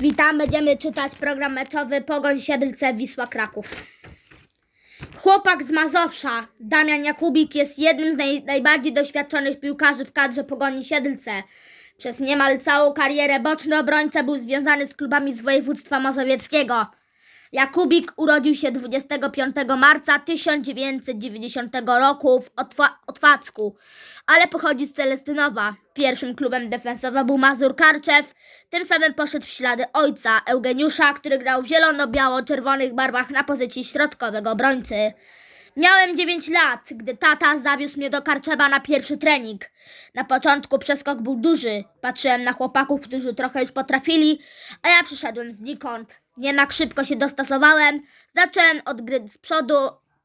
Witam, będziemy czytać program meczowy Pogoń Siedlce Wisła Kraków. Chłopak z Mazowsza, Damian Jakubik, jest jednym z naj, najbardziej doświadczonych piłkarzy w kadrze Pogoni Siedlce. Przez niemal całą karierę boczny obrońca był związany z klubami z województwa mazowieckiego. Jakubik urodził się 25 marca 1990 roku w Otwa- Otwacku, ale pochodzi z Celestynowa. Pierwszym klubem defensowym był Mazur Karczew, tym samym poszedł w ślady ojca Eugeniusza, który grał w zielono-biało-czerwonych barwach na pozycji środkowego obrońcy. Miałem 9 lat, gdy tata zawiózł mnie do Karczewa na pierwszy trening. Na początku przeskok był duży. Patrzyłem na chłopaków, którzy trochę już potrafili, a ja przyszedłem znikąd. Jednak szybko się dostosowałem. Zacząłem od gry z przodu.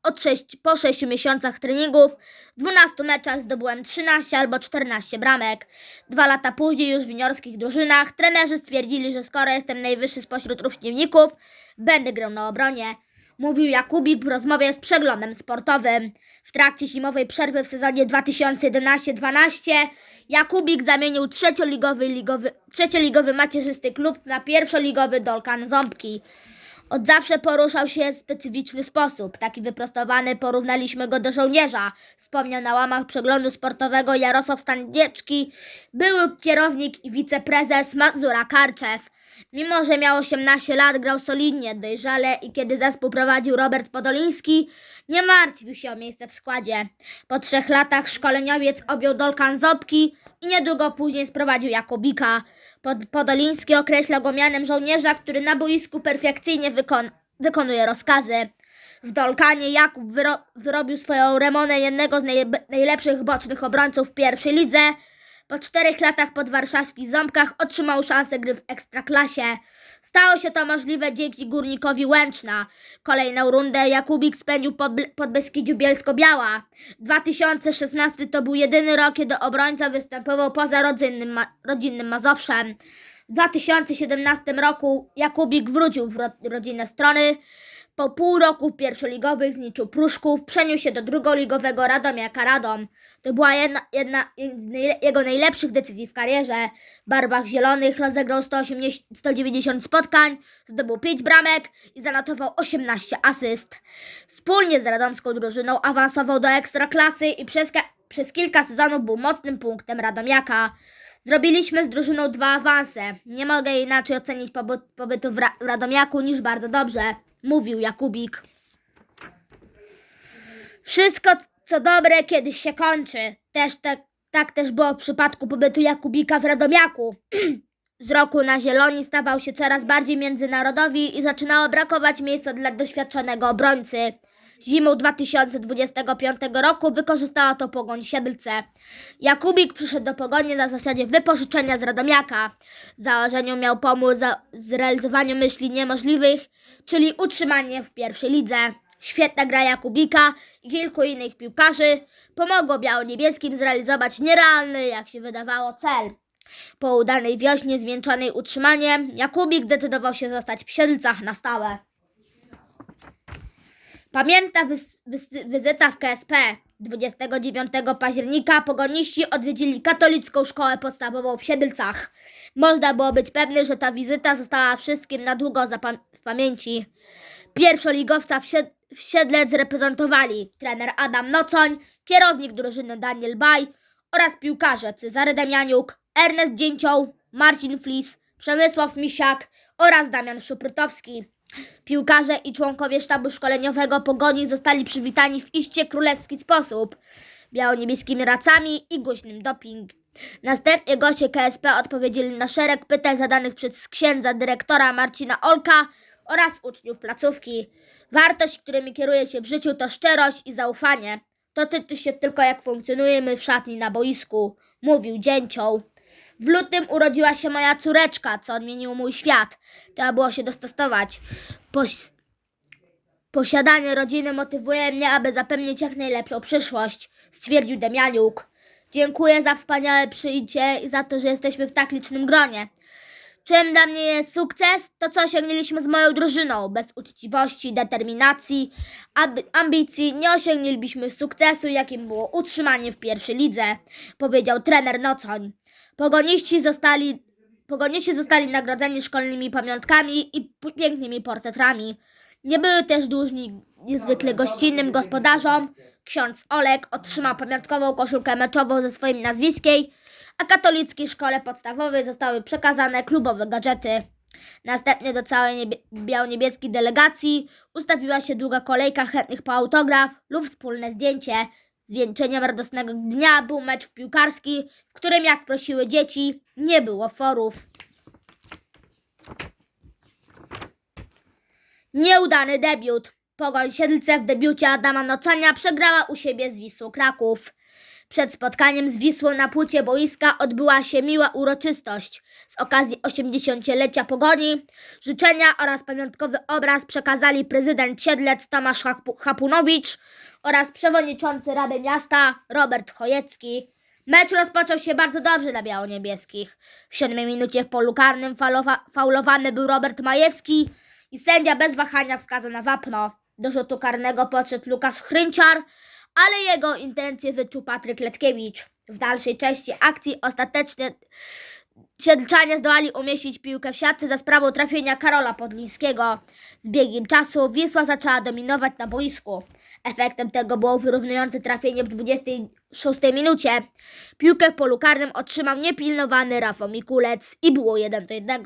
Od 6, po 6 miesiącach treningów, w 12 meczach zdobyłem 13 albo 14 bramek. Dwa lata później, już w juniorskich drużynach, trenerzy stwierdzili, że skoro jestem najwyższy spośród rówieśników, będę grał na obronie. Mówił Jakubik w rozmowie z przeglądem sportowym. W trakcie zimowej przerwy w sezonie 2011-12 Jakubik zamienił trzecioligowy, ligowy, trzecioligowy macierzysty klub na pierwszoligowy Dolkan Ząbki. Od zawsze poruszał się w specyficzny sposób. Taki wyprostowany porównaliśmy go do żołnierza. Wspomniał na łamach przeglądu sportowego Jarosław Stanieczki, były kierownik i wiceprezes Mazura Karczew. Mimo, że miał 18 lat, grał solidnie, dojrzale i kiedy zespół prowadził Robert Podoliński, nie martwił się o miejsce w składzie. Po trzech latach szkoleniowiec objął Dolkan Zopki i niedługo później sprowadził Jakubika. Pod, Podoliński określał go mianem żołnierza, który na boisku perfekcyjnie wykon, wykonuje rozkazy. W Dolkanie Jakub wyro, wyrobił swoją remonę jednego z naj, najlepszych bocznych obrońców w pierwszej lidze. Po czterech latach pod warszawskich ząbkach otrzymał szansę gry w Ekstraklasie. Stało się to możliwe dzięki górnikowi Łęczna. Kolejną rundę Jakubik spędził pod, pod Beskidziu Bielsko-Biała. 2016 to był jedyny rok, kiedy obrońca występował poza rodzinnym, ma, rodzinnym Mazowszem. W 2017 roku Jakubik wrócił w ro, rodzinne strony. Po pół roku pierwszoligowych zniczył Pruszków, przeniósł się do drugoligowego Radomiaka Radom. To była jedna, jedna z jego najlepszych decyzji w karierze. W barwach zielonych rozegrał 180, 190 spotkań, zdobył 5 bramek i zanotował 18 asyst. Wspólnie z radomską drużyną awansował do ekstraklasy i przez, przez kilka sezonów był mocnym punktem Radomiaka. Zrobiliśmy z drużyną dwa awanse. Nie mogę inaczej ocenić pobyt, pobytu w Radomiaku niż bardzo dobrze, mówił Jakubik. Wszystko, co dobre, kiedyś się kończy. Też tak, tak też było w przypadku pobytu Jakubika w Radomiaku. Z roku na zieloni stawał się coraz bardziej międzynarodowy i zaczynało brakować miejsca dla doświadczonego obrońcy. Zimą 2025 roku wykorzystała to Pogoń Siedlce. Jakubik przyszedł do Pogoni na zasadzie wypożyczenia z Radomiaka. W założeniu miał pomóc za zrealizowaniu myśli niemożliwych, czyli utrzymanie w pierwszej lidze. Świetna gra Jakubika i kilku innych piłkarzy pomogło biało-niebieskim zrealizować nierealny, jak się wydawało, cel. Po udanej wiośnie zwieńczonej utrzymaniem, Jakubik decydował się zostać w Siedlcach na stałe. Pamięta wizyta w KSP. 29 października pogoniści odwiedzili katolicką szkołę podstawową w Siedlcach. Można było być pewny, że ta wizyta została wszystkim na długo w pamięci. Pierwszoligowca w, sied- w Siedlec reprezentowali trener Adam Nocoń, kierownik drużyny Daniel Baj oraz piłkarze Cezary Damianiuk, Ernest Dzięcioł, Marcin Flis, Przemysław Misiak oraz Damian Szuprytowski. Piłkarze i członkowie sztabu szkoleniowego Pogoni zostali przywitani w iście królewski sposób, biało-niebieskimi racami i głośnym doping. Następnie goście KSP odpowiedzieli na szereg pytań zadanych przez księdza dyrektora Marcina Olka oraz uczniów placówki. Wartość, którymi kieruje się w życiu to szczerość i zaufanie. To tyczy się tylko jak funkcjonujemy w szatni na boisku, mówił Dzięcioł. W lutym urodziła się moja córeczka, co odmieniło mój świat. Trzeba było się dostosować. Poś... Posiadanie rodziny motywuje mnie, aby zapewnić jak najlepszą przyszłość, stwierdził Demianiuk. Dziękuję za wspaniałe przyjście i za to, że jesteśmy w tak licznym gronie. Czym dla mnie jest sukces? To co osiągnęliśmy z moją drużyną. Bez uczciwości, determinacji, ambicji nie osiągnęlibyśmy sukcesu, jakim było utrzymanie w pierwszej lidze, powiedział trener Nocoń. Pogoniści zostali Pogoniści zostali nagrodzeni szkolnymi pamiątkami i pięknymi portretami. Nie były też dłużni niezwykle gościnnym gospodarzom. Ksiądz Olek otrzymał pamiątkową koszulkę meczową ze swoim nazwiskiem, a katolickiej szkole podstawowej zostały przekazane klubowe gadżety. Następnie do całej niebie- biało-niebieskiej delegacji ustawiła się długa kolejka chętnych po autograf lub wspólne zdjęcie. Zwieńczeniem radosnego dnia był mecz piłkarski, w którym jak prosiły dzieci, nie było forów. Nieudany debiut. Pogoń Siedlce w debiucie Adama Nocania przegrała u siebie z Wisłą Kraków. Przed spotkaniem z Wisłą na płycie boiska odbyła się miła uroczystość. Z okazji 80-lecia Pogoni życzenia oraz pamiątkowy obraz przekazali prezydent Siedlec Tomasz Hapu- Hapunowicz oraz przewodniczący Rady Miasta Robert Chojecki. Mecz rozpoczął się bardzo dobrze dla biało-niebieskich. W siódmej minucie w polu karnym faulowa- faulowany był Robert Majewski i sędzia bez wahania wskazał na wapno. Do rzutu karnego podszedł Lukasz Chrynciar, ale jego intencje wyczuł Patryk Letkiewicz. W dalszej części akcji ostatecznie Siedlczanie zdołali umieścić piłkę w siatce za sprawą trafienia Karola Podlińskiego. Z biegiem czasu Wisła zaczęła dominować na boisku. Efektem tego było wyrównujące trafienie w 26 minucie. Piłkę w polu karnym otrzymał niepilnowany Rafał Mikulec i było 1 do 1.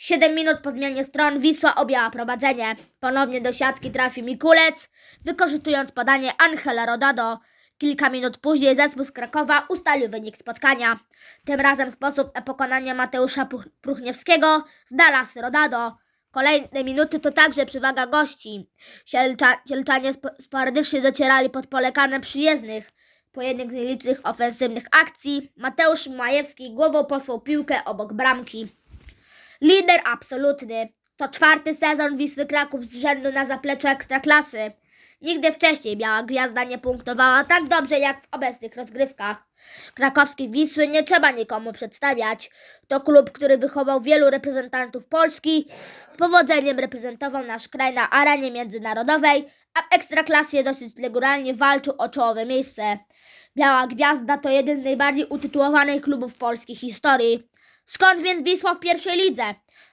7 minut po zmianie stron Wisła objęła prowadzenie. Ponownie do siatki trafił Mikulec, wykorzystując podanie Angela Rodado. Kilka minut później zespół z Krakowa ustalił wynik spotkania. Tym razem sposób na pokonanie Mateusza Pruch- Pruchniewskiego z Dallas Rodado. Kolejne minuty to także przywaga gości. Sielcza, Sielczanie sp- sporadycznie docierali pod pole karne przyjezdnych. Po jednych z nielicznych ofensywnych akcji Mateusz Majewski głową posłał piłkę obok bramki. Lider absolutny. To czwarty sezon Wisły Kraków z rzędu na zapleczu Ekstraklasy. Nigdy wcześniej Biała Gwiazda nie punktowała tak dobrze jak w obecnych rozgrywkach. Krakowskiej Wisły nie trzeba nikomu przedstawiać. To klub, który wychował wielu reprezentantów Polski, z powodzeniem reprezentował nasz kraj na arenie międzynarodowej, a w Ekstraklasie dosyć regularnie walczył o czołowe miejsce. Biała Gwiazda to jeden z najbardziej utytułowanych klubów polskiej historii. Skąd więc Wisła w pierwszej lidze?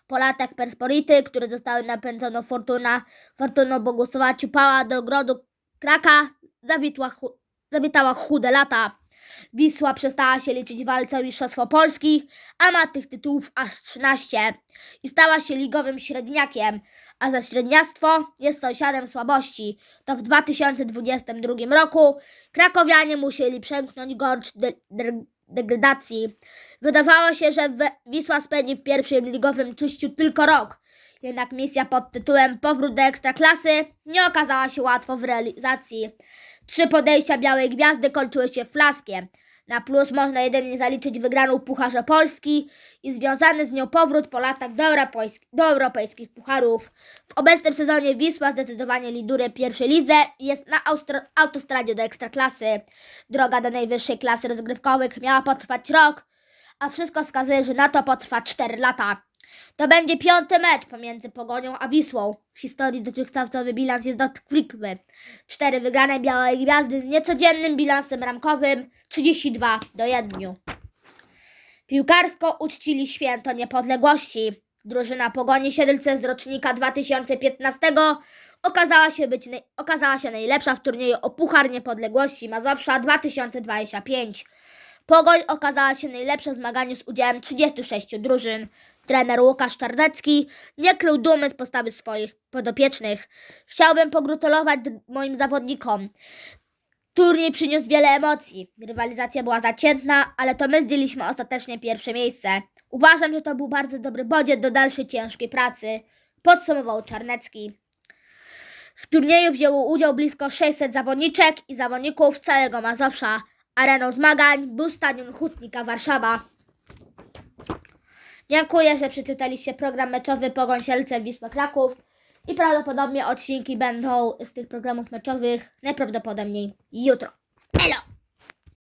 Po latach Perspority, które zostały napędzone Fortuna, Fortuną Bogusława Ciupała do ogrodu Kraka, zawitła, zawitała chude lata. Wisła przestała się liczyć walce o Mistrzostwo a ma tych tytułów aż 13 i stała się ligowym średniakiem, a za średniactwo jest sąsiadem słabości. To w 2022 roku krakowianie musieli przemknąć gorcz degradacji. Wydawało się, że Wisła spędzi w pierwszym ligowym czyściu tylko rok. Jednak misja pod tytułem Powrót do Ekstraklasy nie okazała się łatwo w realizacji. Trzy podejścia Białej Gwiazdy kończyły się flaskiem. Na plus można jedynie zaliczyć wygraną Pucharze Polski i związany z nią powrót po latach do, do europejskich pucharów. W obecnym sezonie Wisła zdecydowanie liduje pierwszej lidze i jest na autostradzie do Ekstraklasy. Droga do najwyższej klasy rozgrywkowych miała potrwać rok, a wszystko wskazuje, że na to potrwa 4 lata. To będzie piąty mecz pomiędzy Pogonią a Wisłą. W historii dotychczasowy bilans jest dotkliwy. Cztery wygrane Białej Gwiazdy z niecodziennym bilansem ramkowym 32 do 1. Piłkarsko uczcili święto niepodległości. Drużyna Pogoni Siedlce z rocznika 2015 okazała się, być okazała się najlepsza w turnieju o Puchar Niepodległości Mazowsza 2025. Pogoń okazała się najlepsza w zmaganiu z udziałem 36 drużyn. Trener Łukasz Czarnecki nie krył dumy z postawy swoich podopiecznych. Chciałbym pogratulować moim zawodnikom. Turniej przyniósł wiele emocji. Rywalizacja była zaciętna, ale to my zdjęliśmy ostatecznie pierwsze miejsce. Uważam, że to był bardzo dobry bodziec do dalszej ciężkiej pracy. Podsumował Czarnecki. W turnieju wzięło udział blisko 600 zawodniczek i zawodników całego Mazowsza. Areną zmagań był stadion Hutnika Warszawa. Dziękuję, że przeczytaliście program meczowy Pogoń Sielce Wisła Kraków i prawdopodobnie odcinki będą z tych programów meczowych najprawdopodobniej jutro. Elo!